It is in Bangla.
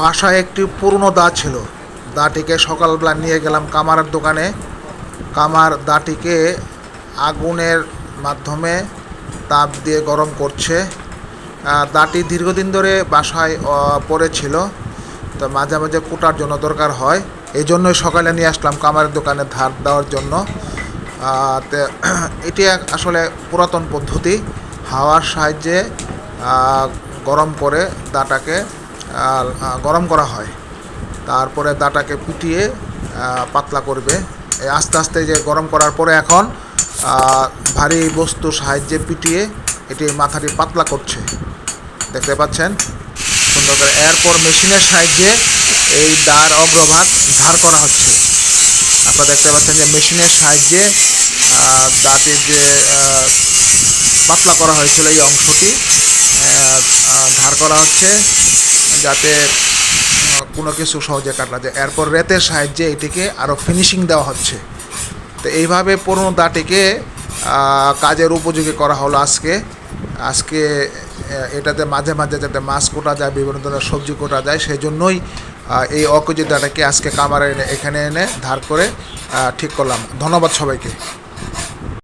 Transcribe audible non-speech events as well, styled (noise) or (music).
বাসায় একটি পুরনো দা ছিল। দাটিকে সকালবেলা নিয়ে গেলাম কামারের দোকানে। কামার দাটিকে আগুনের মাধ্যমে তাপ দিয়ে গরম করছে। দাটি দীর্ঘদিন ধরে বাসায় পড়েছিল। তো মাঝে মাঝে কুটার জন্য দরকার হয়। এই জন্যই সকালে নিয়ে আসলাম কামারের দোকানে ধার দেওয়ার জন্য। (clears throat) এটি আসলে পুরাতন পদ্ধতি। হাওয়ার সাহায্যে গরম করে দাটাকে আহ, গরম করা হয়। তারপরে দাটাকে পিটিয়ে পাতলা করবে। আস্তে আস্তে যে গরম করার পরে এখন ভারী বস্তু সাহায্যে পিটিয়ে এটি মাথাটি পাতলা করছে। দেখতে পাচ্ছেন? সুন্দর করে। এরপর মেশিনের সাহায্যে এই দার অগ্রভাগ ধার করা হচ্ছে। আপনারা দেখতে পাচ্ছেন যে মেশিনের সাহায্যে দাঁতের যে পাতলা করা হয়েছিল এই অংশটি ধার করা হচ্ছে। যাতে কোনো কিছু সহজে কাটা যায়। এরপর রেতের সাহায্যে এটিকে আরও ফিনিশিং দেওয়া হচ্ছে। তো এইভাবে পুরনো দাঁটিকে কাজের উপযোগী করা হলো আজকে। আজকে এটাতে মাঝে মাঝে যাতে মাছ কোটা যায়, বিভিন্ন ধরনের সবজি কোটা যায় সেই জন্যই এই অকুজি দাঁটাকে আজকে কামারে এনে, এখানে এনে ধার করে ঠিক করলাম। ধন্যবাদ সবাইকে।